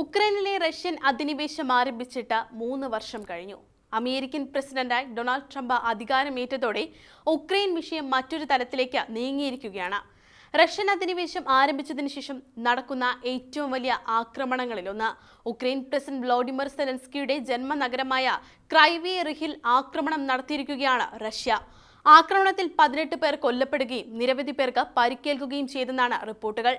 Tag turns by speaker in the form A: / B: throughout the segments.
A: ഉക്രൈനിലെ Russian അധിനിവേശം ആരംഭിച്ചിട്ട് മൂന്ന് വർഷം കഴിഞ്ഞു. അമേരിക്കൻ പ്രസിഡന്റായി ഡൊണാൾഡ് ട്രംപ് അധികാരമേറ്റതോടെ ഉക്രൈൻ വിഷയം മറ്റൊരു തലത്തിലേക്ക് നീങ്ങിയിരിക്കുകയാണ്. റഷ്യൻ അധിനിവേശം ആരംഭിച്ചതിന് ശേഷം നടക്കുന്ന ഏറ്റവും വലിയ ആക്രമണങ്ങളിലൊന്ന് ഉക്രൈൻ പ്രസിഡന്റ് വ്ളോഡിമിർ സെലൻസ്കിയുടെ ജന്മനഗരമായ ക്രൈവേ റിഹിൽ ആക്രമണം നടത്തിയിരിക്കുകയാണ് റഷ്യ. ആക്രമണത്തിൽ പതിനെട്ട് പേർ കൊല്ലപ്പെടുകയും നിരവധി പേർക്ക് പരിക്കേൽക്കുകയും ചെയ്തെന്നാണ് റിപ്പോർട്ടുകൾ.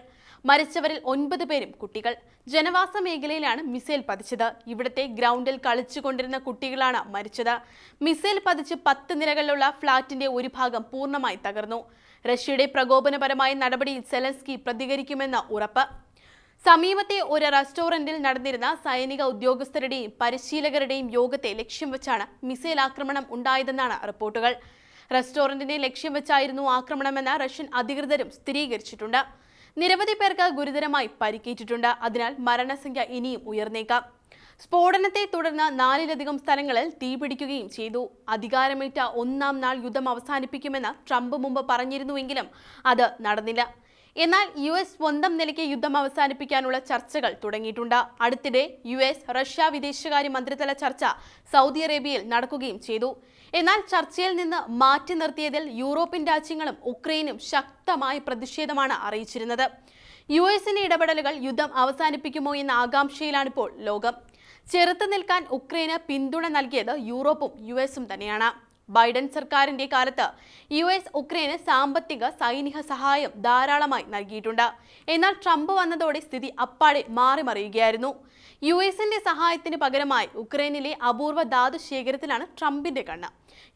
A: മരിച്ചവരിൽ ഒൻപത് പേരും കുട്ടികൾ. ജനവാസ മേഖലയിലാണ് മിസൈൽ പതിച്ചത്. ഇവിടത്തെ ഗ്രൗണ്ടിൽ കളിച്ചുകൊണ്ടിരുന്ന കുട്ടികളാണ് മരിച്ചത്. മിസൈൽ പതിച്ച് പത്ത് നിലകളിലുള്ള ഫ്ളാറ്റിന്റെ ഒരു ഭാഗം പൂർണമായി തകർന്നു. റഷ്യയുടെ പ്രകോപനപരമായ നടപടിയിൽ സെലൻസ്കി പ്രതികരിക്കുമെന്ന് ഉറപ്പ്. സമീപത്തെ ഒരു റെസ്റ്റോറന്റിൽ നടന്നിരുന്ന സൈനിക ഉദ്യോഗസ്ഥരുടെയും പരിശീലകരുടെയും യോഗത്തെ ലക്ഷ്യം വെച്ചാണ് മിസൈൽ ആക്രമണം ഉണ്ടായതെന്നാണ് റിപ്പോർട്ടുകൾ. റെസ്റ്റോറന്റിനെ ലക്ഷ്യം വെച്ചായിരുന്നു ആക്രമണമെന്ന് റഷ്യൻ അധികൃതരും സ്ഥിരീകരിച്ചിട്ടുണ്ട്. നിരവധി പേർക്ക് ഗുരുതരമായി പരിക്കേറ്റിട്ടുണ്ട്. അതിനാൽ മരണസംഖ്യ ഇനിയും ഉയർന്നേക്കാം. സ്ഫോടനത്തെ തുടർന്ന് നാലിലധികം സ്ഥലങ്ങളിൽ തീപിടിക്കുകയും ചെയ്തു. അധികാരമേറ്റ ഒന്നാം നാൾ യുദ്ധം അവസാനിപ്പിക്കുമെന്ന് ട്രംപ് മുമ്പ് പറഞ്ഞിരുന്നുവെങ്കിലും അത് നടന്നില്ല. എന്നാൽ യു എസ് സ്വന്തം നിലയ്ക്ക് യുദ്ധം അവസാനിപ്പിക്കാനുള്ള ചർച്ചകൾ തുടങ്ങിയിട്ടുണ്ട്. അടുത്തിടെ യു എസ് റഷ്യ വിദേശകാര്യ മന്ത്രിതല ചർച്ച സൗദി അറേബ്യയിൽ നടക്കുകയും ചെയ്തു. എന്നാൽ ചർച്ചയിൽ നിന്ന് മാറ്റി നിർത്തിയതിൽ യൂറോപ്യൻ രാജ്യങ്ങളും ഉക്രൈനും ശക്തമായ പ്രതിഷേധമാണ് അറിയിച്ചിരുന്നത്. യു എസിന്റെ ഇടപെടലുകൾ യുദ്ധം അവസാനിപ്പിക്കുമോ എന്ന ആകാംക്ഷയിലാണിപ്പോൾ ലോകം. ചെറുത്തു നിൽക്കാൻ ഉക്രൈന് പിന്തുണ നൽകിയത് യൂറോപ്പും യു എസും തന്നെയാണ്. ബൈഡൻ സർക്കാരിന്റെ കാലത്ത് യു എസ് ഉക്രൈന് സാമ്പത്തിക സൈനിക സഹായം ധാരാളമായി നൽകിയിട്ടുണ്ട്. എന്നാൽ ട്രംപ് വന്നതോടെ സ്ഥിതി അപ്പാടെ മാറിമറിയുകയായിരുന്നു യു എസിന്റെ സഹായത്തിന് പകരമായി ഉക്രൈനിലെ അപൂർവ ധാതു ശേഖരത്തിലാണ് ട്രംപിന്റെ കണ്ണ്.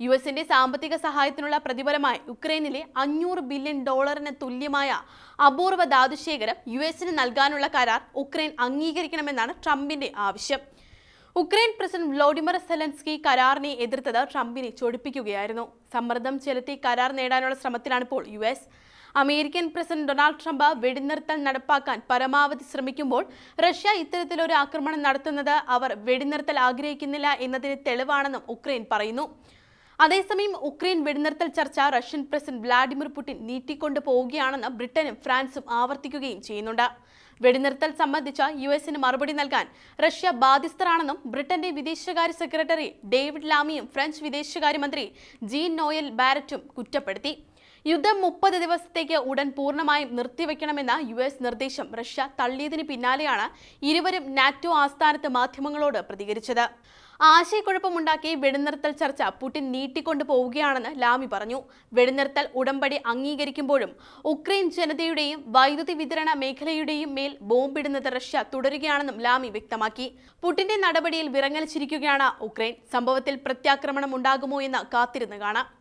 A: യു എസിന്റെ സാമ്പത്തിക സഹായത്തിനുള്ള പ്രതിഫലമായി ഉക്രൈനിലെ അഞ്ഞൂറ് ബില്യൺ ഡോളറിന് തുല്യമായ അപൂർവ ധാതുശേഖരം യു എസിന് നൽകാനുള്ള കരാർ ഉക്രൈൻ അംഗീകരിക്കണമെന്നാണ് ട്രംപിന്റെ ആവശ്യം. ഉക്രൈൻ പ്രസിഡന്റ് വ്ളോഡിമർ സെലൻസ്കി കരാറിനെ എതിർത്തത് ട്രംപിനെ ചൊടിപ്പിക്കുകയായിരുന്നു. സമ്മർദ്ദം ചെലുത്തി കരാർ നേടാനുള്ള ശ്രമത്തിലാണിപ്പോൾ U S. American president Donald Trump വെടിനിർത്തൽ നടപ്പാക്കാൻ പരമാവധി ശ്രമിക്കുമ്പോൾ റഷ്യ ഇത്തരത്തിലൊരു ആക്രമണം നടത്തുന്നത് അവർ വെടിനിർത്തൽ ആഗ്രഹിക്കുന്നില്ല എന്നതിന് തെളിവാണെന്നും ഉക്രൈൻ പറയുന്നു. അതേസമയം ഉക്രൈൻ വെടിനിർത്തൽ ചർച്ച റഷ്യൻ പ്രസിഡന്റ് വ്ളാഡിമിർ പുടിൻ നീട്ടിക്കൊണ്ടു പോവുകയാണെന്ന് ബ്രിട്ടനും ഫ്രാൻസും ആവർത്തിക്കുകയും ചെയ്യുന്നുണ്ട്. വെടിനിർത്തൽ സംബന്ധിച്ച യു എസിന് മറുപടി നൽകാൻ റഷ്യ ബാധ്യസ്ഥരാണെന്നും ബ്രിട്ടന്റെ വിദേശകാര്യ സെക്രട്ടറി ഡേവിഡ് ലാമിയും ഫ്രഞ്ച് വിദേശകാര്യമന്ത്രി ജീൻ നോയൽ ബാരറ്റും കുറ്റപ്പെടുത്തി. യുദ്ധം മുപ്പത് ദിവസത്തേക്ക് ഉടൻ പൂർണമായും നിർത്തിവെക്കണമെന്ന യു എസ് നിർദ്ദേശം റഷ്യ തള്ളിയതിന് പിന്നാലെയാണ് ഇരുവരും നാറ്റോ ആസ്ഥാനത്ത് മാധ്യമങ്ങളോട് പ്രതികരിച്ചത്. ആശയക്കുഴപ്പമുണ്ടാക്കി വെടിനിർത്തൽ ചർച്ച പുടിൻ നീട്ടിക്കൊണ്ടു പോവുകയാണെന്ന് ലാമി പറഞ്ഞു. വെടിനിർത്തൽ ഉടമ്പടി അംഗീകരിക്കുമ്പോഴും ഉക്രൈൻ ജനതയുടെയും വൈദ്യുതി വിതരണ മേഖലയുടെയും മേൽ ബോംബിടുന്നത് റഷ്യ തുടരുകയാണെന്നും ലാമി വ്യക്തമാക്കി. പുടിന്റെ നടപടിയിൽ വിറങ്ങലിച്ചിരിക്കുകയാണ് ഉക്രൈൻ. സംഭവത്തിൽ പ്രത്യാക്രമണം ഉണ്ടാകുമോ എന്ന് കാത്തിരുന്ന് കാണാം.